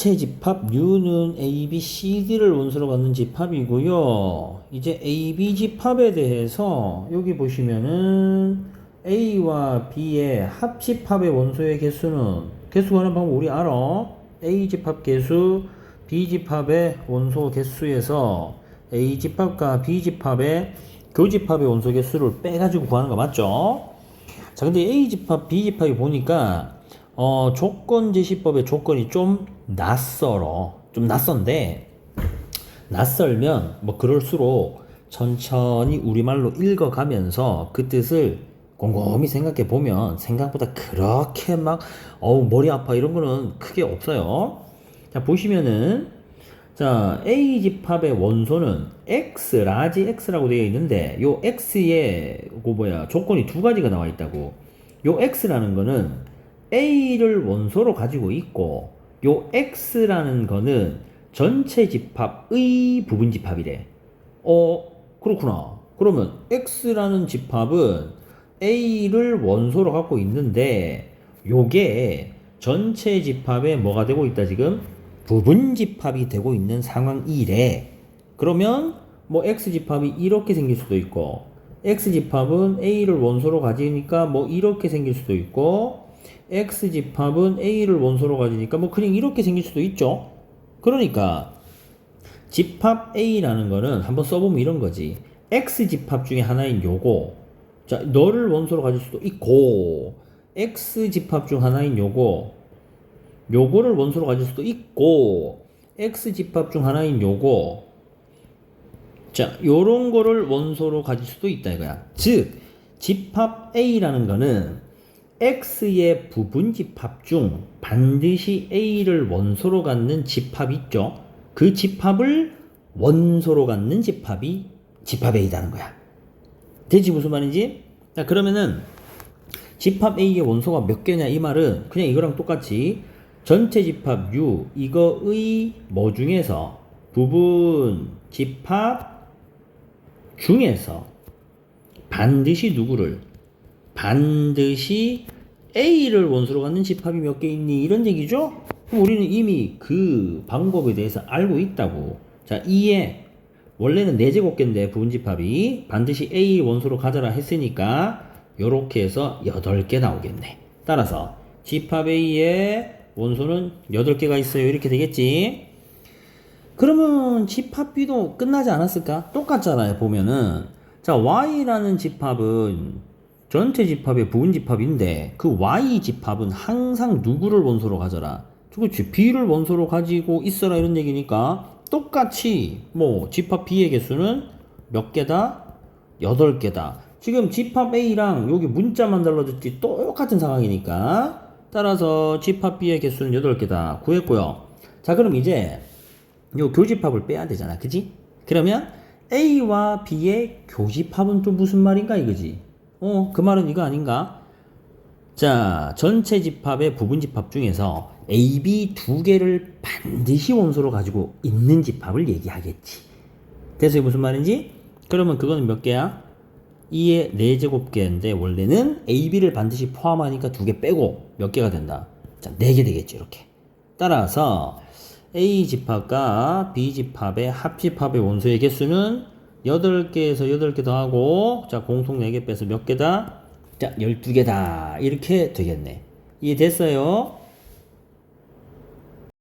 전체 집합 U는 A, B, C, D를 원소로 갖는 집합이고요. 이제 A, B 집합에 대해서 여기 보시면은 A와 B의 합집합의 원소의 개수는 개수 구하는 방법 우리 알아. A 집합 개수, B 집합의 원소 개수에서 A 집합과 B 집합의 교집합의 원소 개수를 빼가지고 구하는 거 맞죠? 자, 근데 A 집합, B 집합이 보니까 어, 조건 제시법의 조건이 좀 낯설어. 좀 낯선데 낯설면 뭐 그럴수록 천천히 우리말로 읽어가면서 그 뜻을 곰곰이 생각해 보면 생각보다 그렇게 막 어우 머리 아파 이런 거는 크게 없어요. 자 보시면은 자 A 집합의 원소는 x 라지 x라고 되어 있는데 요 x에 그 뭐야 조건이 두 가지가 나와 있다고. 요 x라는 거는 A를 원소로 가지고 있고 요 X라는 거는 전체 집합의 부분 집합이래. 어, 그렇구나. 그러면 X라는 집합은 A를 원소로 갖고 있는데 요게 전체 집합에 뭐가 되고 있다 지금? 부분 집합이 되고 있는 상황이래. 그러면 뭐 X 집합이 이렇게 생길 수도 있고 X 집합은 A를 원소로 가지니까 뭐 이렇게 생길 수도 있고 X 집합은 A를 원소로 가지니까 뭐 그냥 이렇게 생길 수도 있죠. 그러니까 집합 A라는 거는 한번 써보면 이런 거지. X 집합 중에 하나인 요거. 자, 너를 원소로 가질 수도 있고, X 집합 중 하나인 요거. 요거를 원소로 가질 수도 있고, X 집합 중 하나인 요거. 자, 요런 거를 원소로 가질 수도 있다 이거야. 즉, 집합 A라는 거는 X의 부분 집합 중 반드시 A를 원소로 갖는 집합 있죠. 그 집합을 원소로 갖는 집합이 집합 A다는 거야. 되지 무슨 말인지? 자 그러면은 집합 A의 원소가 몇 개냐 이 말은 그냥 이거랑 똑같이 전체 집합 U 이거의 뭐 중에서 부분 집합 중에서 반드시 누구를 반드시 A를 원소로 갖는 집합이 몇 개 있니? 이런 얘기죠? 그럼 우리는 이미 그 방법에 대해서 알고 있다고. 자, 2에 원래는 4제곱개인데 부분집합이 반드시 A 원소로 가져라 했으니까 요렇게 해서 8개 나오겠네. 따라서 집합 A의 원소는 8개가 있어요. 이렇게 되겠지? 그러면 집합 B도 끝나지 않았을까? 똑같잖아요, 보면은. 자, Y라는 집합은 전체 집합의 부분 집합인데 그 Y 집합은 항상 누구를 원소로 가져라. 그렇지. B를 원소로 가지고 있어라 이런 얘기니까 똑같이 뭐 집합 B의 개수는 몇 개다? 8개다. 지금 집합 A랑 여기 문자만 달라졌지 똑같은 상황이니까 따라서 집합 B의 개수는 8개다. 구했고요. 자, 그럼 이제 요 교집합을 빼야 되잖아. 그지? 그러면 A와 B의 교집합은 또 무슨 말인가 이거지? 어, 그 말은 이거 아닌가? 자, 전체 집합의 부분 집합 중에서 A, B 두 개를 반드시 원소로 가지고 있는 집합을 얘기하겠지. 그래서 무슨 말인지? 그러면 그거는 몇 개야? 2의 4제곱개인데 원래는 A, B를 반드시 포함하니까 두 개 빼고 몇 개가 된다? 자, 4개 되겠죠, 이렇게. 따라서 A 집합과 B 집합의 합집합의 원소의 개수는 8개에서 8개 더하고 자 공통 4개 빼서 몇 개다? 자 12개다 이렇게 되겠네 이해됐어요?